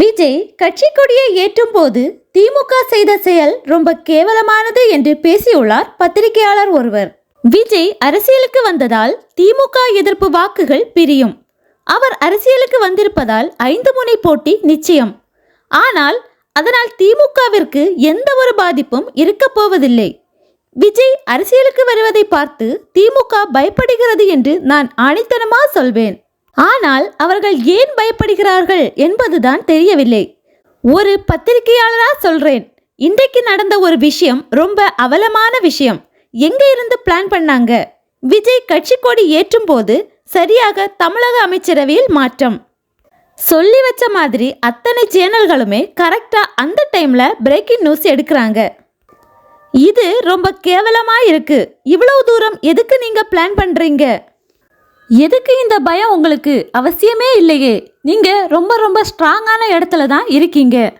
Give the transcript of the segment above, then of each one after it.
விஜய் கட்சி கொடியை ஏற்றும் போது திமுக செய்த செயல் ரொம்ப கேவலமானது என்று பேசியுள்ளார் பத்திரிகையாளர் ஒருவர். விஜய் அரசியலுக்கு வந்ததால் திமுக எதிர்ப்பு வாக்குகள் பிரியும். அவர் அரசியலுக்கு வந்திருப்பதால் ஐந்து முனை போட்டி நிச்சயம். ஆனால் அதனால் திமுகவிற்கு எந்த ஒரு பாதிப்பும் இருக்கப் போவதில்லை. விஜய் அரசியலுக்கு வருவதை பார்த்து திமுக பயப்படுகிறது என்று நான் ஆணித்தனமாக சொல்வேன். ஆனால் அவர்கள் ஏன் பயப்படுகிறார்கள் என்பதுதான் தெரியவில்லை. ஒரு பத்திரிகையாளரா சொல்றேன். இன்றைக்கு நடந்த ஒரு விஷயம் ரொம்ப அவலமான விஷயம். எங்க இருந்து பிளான் பண்ணாங்க? விஜய் கட்சி கொடி ஏற்றும் போது சரியாக தமிழக அமைச்சரவையில் மாற்றம். சொல்லி வச்ச மாதிரி அத்தனை சேனல்களுமே கரெக்டா அந்த டைம்ல பிரேக்கிங் நியூஸ் எடுக்கிறாங்க. இது ரொம்ப கேவலமா இருக்கு. இவ்வளவு தூரம் எதுக்கு நீங்க பிளான் பண்றீங்க? எதுக்கு இந்த பயம் உங்களுக்கு? அவசியமே இல்லையே. நீங்க ரொம்ப ரொம்ப ஸ்ட்ராங்கான இடத்துல தான் இருக்கீங்க.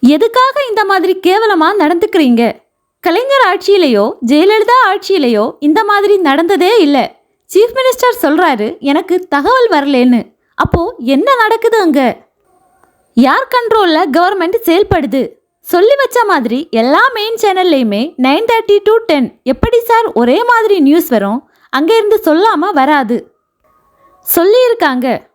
எதுக்காக இந்த மாதிரி கேவலமா நடந்துக்கிறீங்க? கலைஞர் ஆட்சியிலேயோ ஜெயலலிதா ஆட்சியிலேயோ இந்த மாதிரி நடந்ததே இல்லை. சீஃப் மினிஸ்டர் சொல்றாரு எனக்கு தகவல் வரலேன்னு. அப்போ என்ன நடக்குது அங்க? யார் கண்ட்ரோலில் கவர்மெண்ட் செயல்படுது? சொல்லி வச்ச மாதிரி எல்லா மெயின் சேனல்லையுமே நைன் தேர்ட்டி டு டென் எப்படி சார் ஒரே மாதிரி நியூஸ் வரும்? அங்கேருந்து சொல்லாம வராது. சொல்லியிருக்காங்க.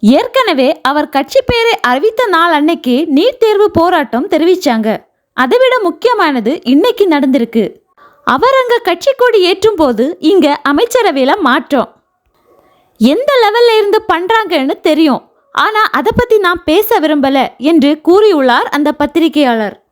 ஏற்கனவே அவர் கட்சி பெயரை அறிவித்த நாள் அன்னைக்கு நீட் தேர்வு போராட்டம் தெரிவிச்சாங்க. அதைவிட முக்கியமானது இன்னைக்கு நடந்திருக்கு. அவர் அங்க கட்சி கொடி ஏற்றும் போது இங்க அமைச்சரவையில மாற்றம். எந்த லெவல்ல இருந்து பண்றாங்கன்னு தெரியும். ஆனா அதை பத்தி நான் பேச விரும்பல என்று கூறியுள்ளார் அந்த பத்திரிகையாளர்.